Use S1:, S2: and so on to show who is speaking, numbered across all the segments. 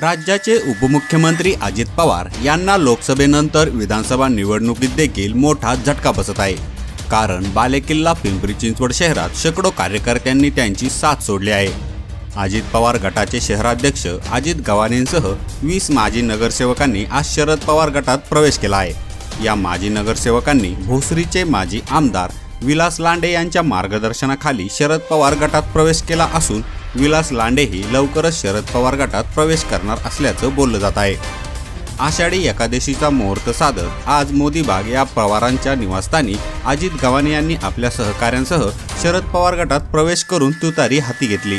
S1: राज्याचे उपमुख्यमंत्री अजित पवार यांना लोकसभेनंतर विधानसभा निवडणुकीत देखील मोठा झटका बसत आहे. कारण बालेकिल्ला पिंपरी चिंचवड शहरात शेकडो कार्यकर्त्यांनी त्यांची साथ सोडली आहे. अजित पवार गटाचे शहराध्यक्ष अजित गवानेंसह वीस माजी नगरसेवकांनी आज शरद पवार गटात प्रवेश केला आहे. या माजी नगरसेवकांनी भोसरीचे माजी आमदार विलास लांडे यांच्या मार्गदर्शनाखाली शरद पवार गटात प्रवेश केला असून विलास लांडेही लवकरच शरद पवार गटात प्रवेश करणार असल्याचं बोललं जात आहे. आषाढी एकादशीचा मुहूर्त साधत आज मोदी बाग या पवारांच्या निवासस्थानी अजित गव्हाणे यांनी आपल्या सहकाऱ्यांसह शरद पवार गटात प्रवेश करून तुतारी हाती घेतली.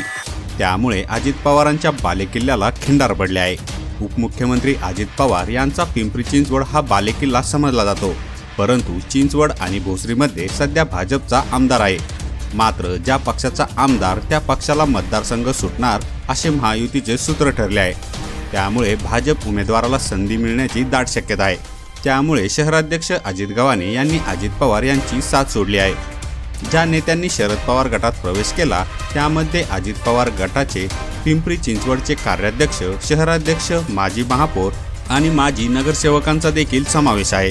S1: त्यामुळे अजित पवारांच्या बालेकिल्ल्याला खिंडार पडले आहे. उपमुख्यमंत्री अजित पवार यांचा पिंपरी चिंचवड हा बालेकिल्ला समजला जातो. परंतु चिंचवड आणि भोसरीमध्ये सध्या भाजपचा आमदार आहे. मात्र ज्या पक्षाचा आमदार त्या पक्षाला मतदारसंघ सुटणार असे महायुतीचे सूत्र ठरले आहे. त्यामुळे भाजप उमेदवाराला संधी मिळण्याची दाट शक्यता आहे. त्यामुळे शहराध्यक्ष अजित गव्हाणे यांनी अजित पवार यांची साथ सोडली आहे. ज्या नेत्यांनी शरद पवार गटात प्रवेश केला त्यामध्ये अजित पवार गटाचे पिंपरी चिंचवडचे कार्याध्यक्ष शहराध्यक्ष माजी महापौर आणि माजी नगरसेवकांचा देखील समावेश आहे.